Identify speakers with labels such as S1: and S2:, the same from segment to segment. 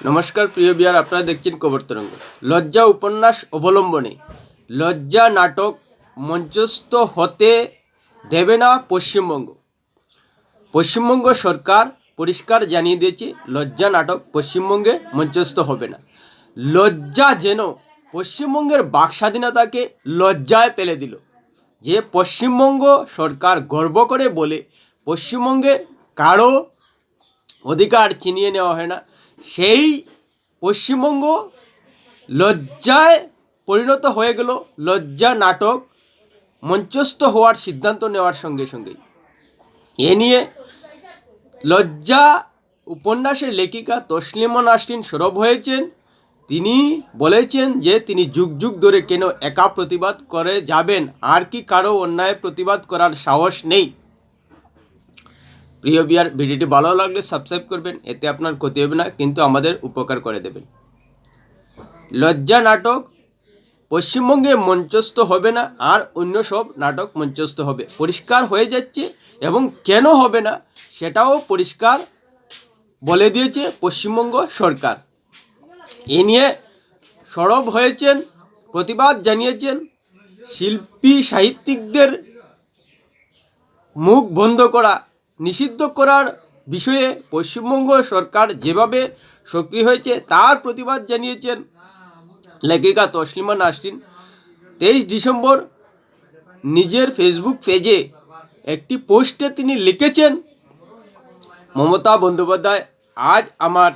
S1: নমস্কার, প্রিয় বিয়ার, আপনারা দেখছেন কবর তরঙ্গ লজ্জা উপন্যাস অবলম্বনে। লজ্জা নাটক মঞ্চস্থ হতে দেবে না পশ্চিমবঙ্গ। পশ্চিমবঙ্গ সরকার পরিষ্কার জানিয়ে দিয়েছে, লজ্জা নাটক পশ্চিমবঙ্গে মঞ্চস্থ হবে না। লজ্জা যেন পশ্চিমবঙ্গের বাক স্বাধীনতাকে লজ্জায় পেলে দিল। যে পশ্চিমবঙ্গ সরকার গর্ব করে বলে, পশ্চিমবঙ্গে কারও অধিকার ছিনিয়ে নেওয়া হয় না। সেই পশ্চিমবঙ্গ লজ্জায় পরিণত হয়ে গেল। লজ্জা নাটক মঞ্চস্থ হওয়ার সিদ্ধান্ত নেওয়ার সঙ্গে সঙ্গেই। এ নিয়ে লজ্জা উপন্যাসের লেখিকা তসলিমা নাসরিন সরব হয়েছেন। তিনি বলেছেন যে, তিনি যুগ যুগ ধরে কেন একা প্রতিবাদ করে যাবেন? আর কি কারও অন্যায় প্রতিবাদ করার সাহস নেই? প্রিয় বিয়ার ভিডিওটি ভালো লাগলে সাবস্ক্রাইব করবেন, এতে আপনার ক্ষতি হবে না, কিন্তু আমাদের উপকার করে দেবেন। লজ্জা নাটক পশ্চিমবঙ্গে মঞ্চস্থ হবে না, আর অন্য সব নাটক মঞ্চস্থ হবে। পরিষ্কার হয়ে যাচ্ছে এবং কেন হবে না, সেটাও পরিষ্কার বলে দিয়েছে পশ্চিমবঙ্গ সরকার। এ নিয়ে সরব হয়েছেন, প্রতিবাদ জানিয়েছেন শিল্পী সাহিত্যিকদের মুখ বন্ধ করা নিষিদ্ধ করার বিষয়ে পশ্চিমবঙ্গ সরকার যেভাবে সক্রিয় হয়েছে, তার প্রতিবাদ জানিয়েছেন লেখিকা তসলিমা নাসরিন। তেইশ ডিসেম্বর নিজের ফেসবুক পেজে একটি পোস্টে তিনি লিখেছেন, মমতা বন্দ্যোপাধ্যায়, আজ আমার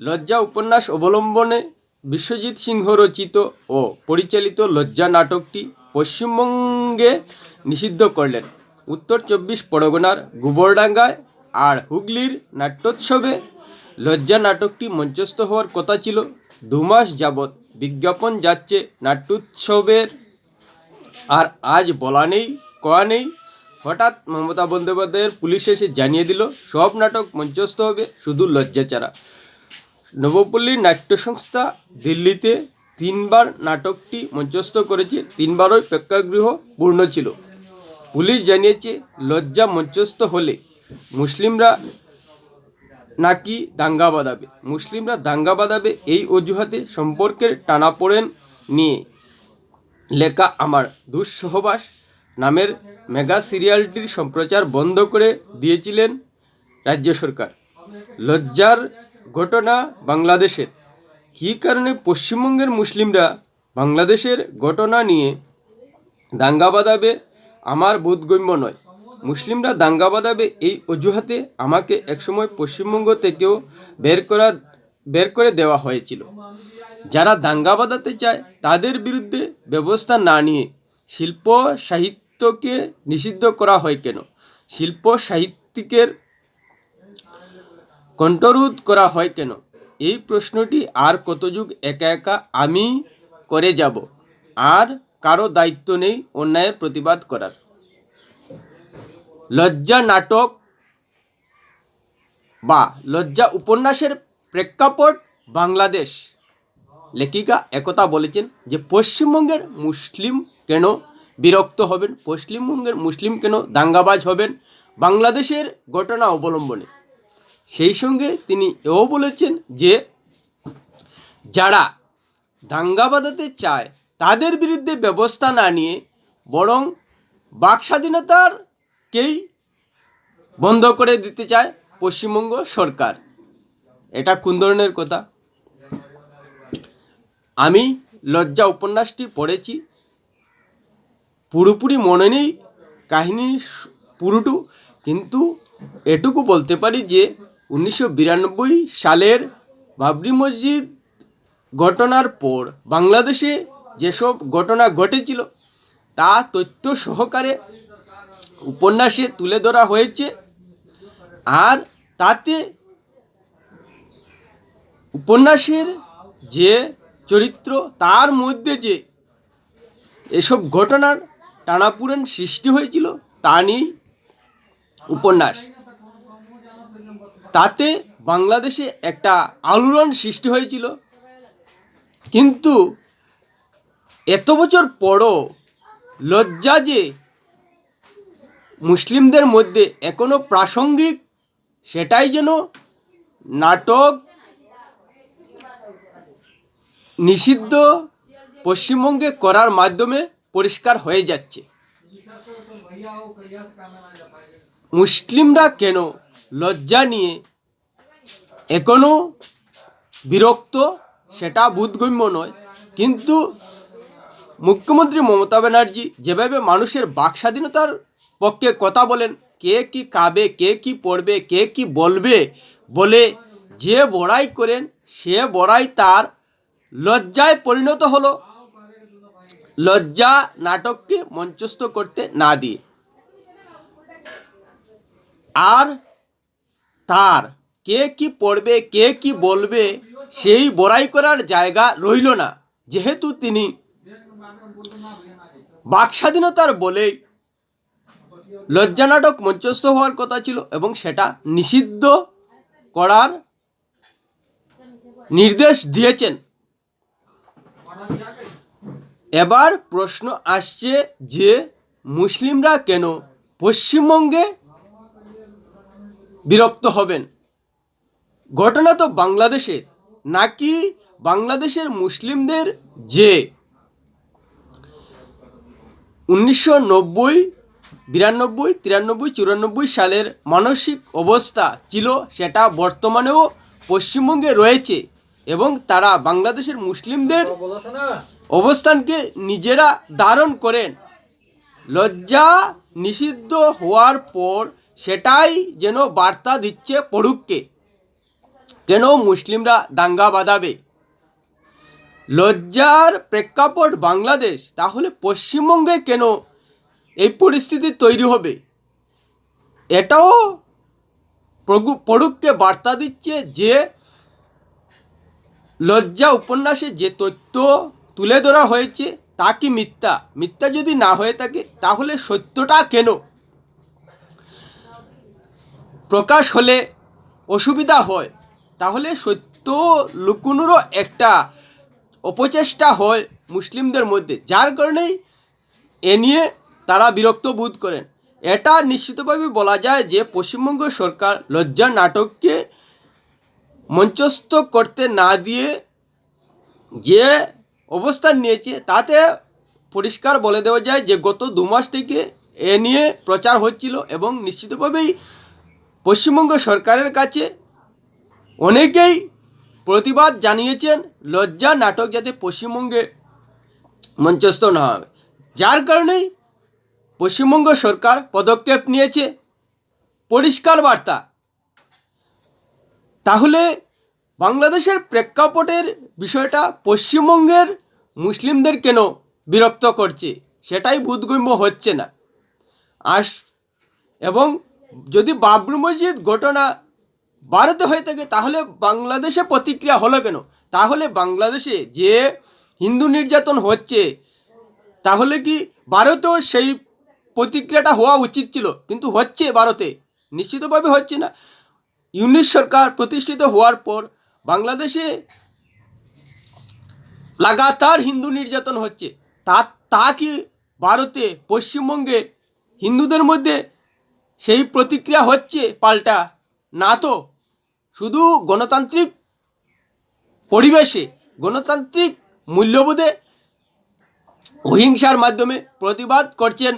S1: লজ্জা উপন্যাস অবলম্বনে বিশ্বজিৎ সিংহ রচিত ও পরিচালিত লজ্জা নাটকটি পশ্চিমবঙ্গে নিষিদ্ধ করলেন। উত্তর চব্বিশ পরগনার গোবরডাঙ্গায় আর হুগলির নাট্যোৎসবে লজ্জা নাটকটি মঞ্চস্থ হওয়ার কথা ছিল। দু মাস যাবৎ বিজ্ঞাপন যাচ্ছে নাট্যোৎসবের। আর আজ বলা নেই, কয়া নেই। হঠাৎ মমতা বন্দ্যোপাধ্যায়ের পুলিশ এসে জানিয়ে দিল, সব নাটক মঞ্চস্থ হবে শুধু লজ্জা ছাড়া। নবপল্লী নাট্য সংস্থা দিল্লিতে তিনবার নাটকটি মঞ্চস্থ করেছে। তিনবারই প্রেক্ষাগৃহ পূর্ণ ছিল। পুলিশ জানিয়েছে, লজ্জা মঞ্চস্থ হলে মুসলিমরা নাকি দাঙ্গা বাঁধাবে। মুসলিমরা দাঙ্গা বাঁধাবে এই অজুহাতে সম্পর্কের টানাপোড়েন নিয়ে লেখা আমার দুঃসহবাস নামের মেগা সিরিয়ালটির সম্প্রচার বন্ধ করে দিয়েছিলেন রাজ্য সরকার। লজ্জার ঘটনা বাংলাদেশের। কী কারণে পশ্চিমবঙ্গের মুসলিমরা বাংলাদেশের ঘটনা নিয়ে দাঙ্গা বাঁধাবে আমার বোধগম্য নয়। মুসলিমরা দাঙ্গা বাঁধাবে এই অজুহাতে আমাকে একসময় পশ্চিমবঙ্গ থেকেও বের করা বের করে দেওয়া হয়েছিল। যারা দাঙ্গা বাঁধাতে চায়, তাদের বিরুদ্ধে ব্যবস্থা না নিয়ে শিল্প সাহিত্যকে নিষিদ্ধ করা হয় কেন? শিল্প সাহিত্যিকের কণ্ঠরোধ করা হয় কেন? এই প্রশ্নটি আর কত যুগ একা একা আমি করে যাব? আর কারও দায়িত্ব নেই অন্যায়ের প্রতিবাদ করার। লজ্জা নাটক বা লজ্জা উপন্যাসের প্রেক্ষাপট বাংলাদেশ লেখিকা একতা বলেছেন যে, পশ্চিমবঙ্গের মুসলিম কেন বিরক্ত হবেন? পশ্চিমবঙ্গের মুসলিম কেন দাঙ্গাবাজ হবেন? বাংলাদেশের ঘটনা অবলম্বনে। সেই সঙ্গে তিনি এও বলেছেন যে, যারা দাঙ্গা বাঁধাতে চায় তাদের বিরুদ্ধে ব্যবস্থা না নিয়ে বরং বাক স্বাধীনতারকেই বন্ধ করে দিতে চায় পশ্চিমবঙ্গ সরকার। এটা কোন ধরনের কথা? আমি লজ্জা উপন্যাসটি পড়েছি। পুরোপুরি মনে নেই কাহিনী পুরোটু, কিন্তু এটুকু বলতে পারি যে উনিশশো বিরানব্বই সালের বাবরি মসজিদ ঘটনার পর বাংলাদেশে যেসব ঘটনা ঘটেছিল, তা তথ্য সহকারে উপন্যাসে তুলে ধরা হয়েছে। আর তাতে উপন্যাসের যে চরিত্র, তার মধ্যে যে এসব ঘটনার টানাপুরেন সৃষ্টি হয়েছিল, তা নিয়েই উপন্যাস। তাতে বাংলাদেশে একটা আলোড়ন সৃষ্টি হয়েছিল। কিন্তু এত বছর পরও লজ্জা যে মুসলিমদের মধ্যে এখনও প্রাসঙ্গিক, সেটাই যেন নাটক নিষিদ্ধ পশ্চিমবঙ্গে করার মাধ্যমে পরিষ্কার হয়ে যাচ্ছে। মুসলিমরা কেন লজ্জা নিয়ে এখনও বিরক্ত, সেটা বোধগম্য নয়। কিন্তু মুখ্যমন্ত্রী মমতা ব্যানার্জি যেভাবে মানুষের বাক স্বাধীনতার পক্ষে কথা বলেন, কে কি খাবে, কে কি পড়বে, কে কি বলবে বলে যে বড়াই করেন, সে বড়াই তার লজ্জায় পরিণত হলো। লজ্জা নাটককে মঞ্চস্থ করতে না দিয়ে। আর তার কে কি পড়বে, কে কি বলবে, সেই বড়াই করার জায়গা রইল না। যেহেতু তিনি বাক স্বাধীনতার বলেই লজ্জা নাটক মঞ্চস্থ হওয়ার কথা ছিল এবং সেটা নিষিদ্ধ করার নির্দেশ দিয়েছেন। এবার প্রশ্ন আসছে যে মুসলিমরা কেন পশ্চিমবঙ্গে বিরক্ত হবেন? ঘটনা তো বাংলাদেশের। নাকি বাংলাদেশের মুসলিমদের যে উনিশশো নব্বই, বিরানব্বই, তিরানব্বই, চুরানব্বই সালের মানসিক অবস্থা ছিল সেটা বর্তমানেও পশ্চিমবঙ্গে রয়েছে এবং তারা বাংলাদেশের মুসলিমদের অবস্থানকে নিজেরা ধারণ করেন। লজ্জা নিষিদ্ধ হওয়ার পর সেটাই যেন বার্তা দিচ্ছে পড়ুককে কেন মুসলিমরা দাঙ্গা বাঁধাবে? লজ্জার প্রেক্ষাপট বাংলাদেশ, তাহলে পশ্চিমবঙ্গে কেন এই পরিস্থিতি তৈরি হবে? এটাও পড়ুককে বার্তা দিচ্ছে যে, লজ্জা উপন্যাসে যে তথ্য তুলে ধরা হয়েছে, তা কি মিথ্যা? মিথ্যা যদি না হয়ে থাকে, তাহলে সত্যটা কেন? প্রকাশ হলে অসুবিধা হয়। তাহলে সত্য লুকুনোরও একটা অপচেষ্টা হয় মুসলিমদের মধ্যে, যার কারণেই এ নিয়ে তারা বিরক্ত বোধ করেন। এটা নিশ্চিতভাবে বলা যায় যে পশ্চিমবঙ্গ সরকার লজ্জা নাটককে মঞ্চস্থ করতে না দিয়ে যে অবস্থান নিয়েছে, তাতে পরিষ্কার বলে দেওয়া যায় যে গত দু মাস থেকে এ নিয়ে প্রচার হচ্ছিল এবং নিশ্চিতভাবেই পশ্চিমবঙ্গ সরকারের কাছে অনেকেই প্রতিবাদ জানিয়েছেন লজ্জা নাটক যাতে পশ্চিমবঙ্গে মঞ্চস্থ না হবে যার কারণেই পশ্চিমবঙ্গ সরকার পদক্ষেপ নিয়েছে। পরিষ্কার বার্তা। তাহলে বাংলাদেশের প্রেক্ষাপটের বিষয়টা পশ্চিমবঙ্গের মুসলিমদের কেন বিরক্ত করছে? সেটাই বোধগম্য হচ্ছে না। আস এবং যদি বাবরি মসজিদ ঘটনা ভারতে হয়ে থাকে, তাহলে বাংলাদেশে প্রতিক্রিয়া হলো কেন? তাহলে বাংলাদেশে যে হিন্দু নির্যাতন হচ্ছে, তাহলে কি ভারতেও সেই প্রতিক্রিয়াটা হওয়া উচিত ছিল? কিন্তু হচ্ছে ভারতে, নিশ্চিতভাবে হচ্ছে না। ইউনিশ সরকার প্রতিষ্ঠিত হওয়ার পর বাংলাদেশে লাগাতার হিন্দু নির্যাতন হচ্ছে। তা তা কি ভারতে, পশ্চিমবঙ্গে হিন্দুদের মধ্যে সেই প্রতিক্রিয়া হচ্ছে পাল্টা? না তো, শুধু গণতান্ত্রিক পরিবেশে, গণতান্ত্রিক মূল্যবোধে অহিংসার মাধ্যমে প্রতিবাদ করছেন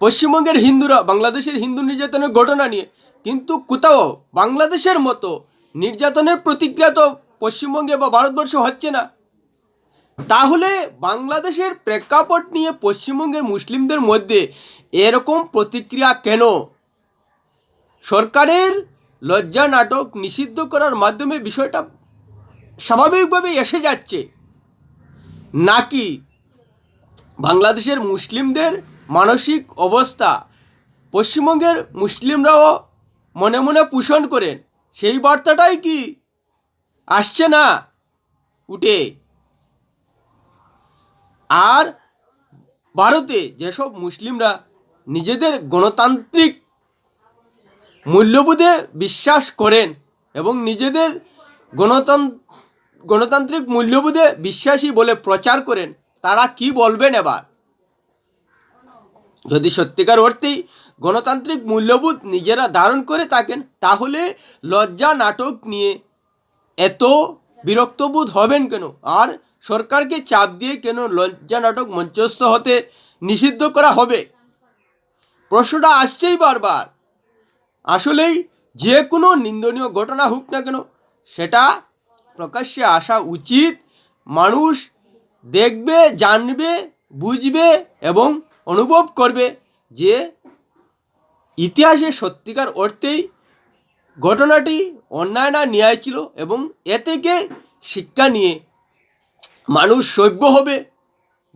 S1: পশ্চিমবঙ্গের হিন্দুরা, বাংলাদেশের হিন্দু নির্যাতনের ঘটনা নিয়ে। কিন্তু কোথাও বাংলাদেশের মতো নির্যাতনের প্রতিক্রিয়া তো পশ্চিমবঙ্গে বা ভারতবর্ষে হচ্ছে না। তাহলে বাংলাদেশের প্রেক্ষাপট নিয়ে পশ্চিমবঙ্গের মুসলিমদের মধ্যে এরকম প্রতিক্রিয়া কেন? সরকারের লজ্জা নাটক নিষিদ্ধ করার মাধ্যমে বিষয়টা স্বাভাবিকভাবে এসে যাচ্ছে। নাকি বাংলাদেশের মুসলিমদের মানসিক অবস্থা পশ্চিমবঙ্গের মুসলিমরাও মনে মনে পোষণ করেন? সেই বার্তাটাই কি আসছে না উঠে? আর ভারতে যেসব মুসলিমরা নিজেদের গণতান্ত্রিক মূল্যবোধে বিশ্বাস করেন এবং নিজেদের গণতন্ত্র, গণতান্ত্রিক মূল্যবোধে বিশ্বাসী বলে প্রচার করেন, তারা কি বলবেন এবার? যদি সত্যিকার অর্থেই গণতান্ত্রিক মূল্যবোধ নিজেরা ধারণ করে থাকেন, তাহলে লজ্জা নাটক নিয়ে এত বিরক্তবোধ হবেন কেন? আর সরকারকে চাপ দিয়ে কেন লজ্জা নাটক মঞ্চস্থ হতে নিষিদ্ধ করা হবে? প্রশ্নটা আসছেই বারবার। আসলেই যে কোনো নিন্দনীয় ঘটনা হোক না কেন, সেটা প্রকাশ্যে আসা উচিত। মানুষ দেখবে, জানবে, বুঝবে এবং অনুভব করবে যে ইতিহাসে সত্যিকার অর্থেই ঘটনাটি অন্যায় না ন্যায় ছিল এবং এ থেকে শিক্ষা নিয়ে মানুষ সভ্য হবে,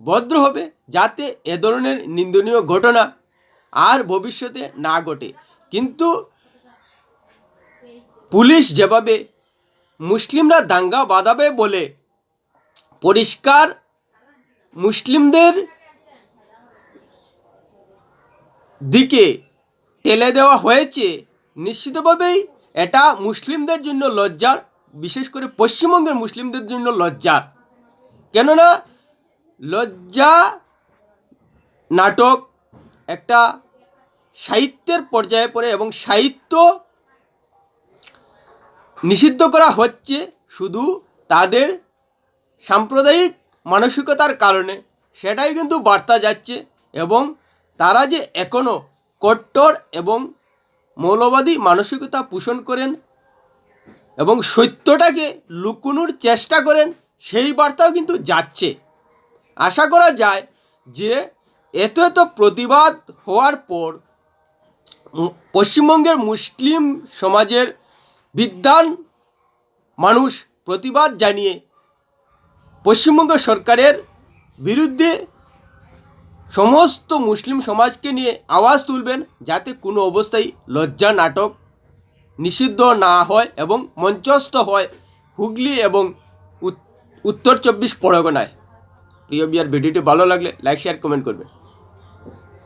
S1: ভদ্র হবে যাতে এ ধরনের নিন্দনীয় ঘটনা আর ভবিষ্যতে না ঘটে। কিন্তু পুলিশ যেভাবে মুসলিমরা দাঙ্গা বাঁধাবে বলে পরিষ্কার মুসলিমদের দিকে টেলে দেওয়া হয়েছে, নিশ্চিতভাবেই এটা মুসলিমদের জন্য লজ্জার, বিশেষ করে পশ্চিমবঙ্গের মুসলিমদের জন্য লজ্জার। কেননা লজ্জা নাটক একটা সাহিত্যের পর্যায়ে পড়ে এবং সাহিত্য নিষিদ্ধ করা হচ্ছে শুধু তাদের সাম্প্রদায়িক মানসিকতার কারণে। সেটাই কিন্তু বার্তা যাচ্ছে এবং তারা যে এখনও কট্টর এবং মৌলবাদী মানসিকতা পোষণ করেন এবং সত্যটাকে লুকোনোর চেষ্টা করেন, সেই বার্তাও কিন্তু যাচ্ছে। আশা করা যায় যে এত এত প্রতিবাদ হওয়ার পর পশ্চিমবঙ্গের মুসলিম সমাজের বিদ্বান মানুষ প্রতিবাদ জানিয়ে পশ্চিমবঙ্গ সরকারের বিরুদ্ধে সমস্ত মুসলিম সমাজকে নিয়ে আওয়াজ তুলবেন যাতে কোনো অবস্থায় লজ্জা নাটক নিষিদ্ধ না হয় এবং মঞ্চস্থ হয় হুগলি এবং উত্তর চব্বিশ পরগনায়। প্রিয় বিয়ার ভিডিওটি ভালো লাগলে লাইক শেয়ার কমেন্ট করবেন।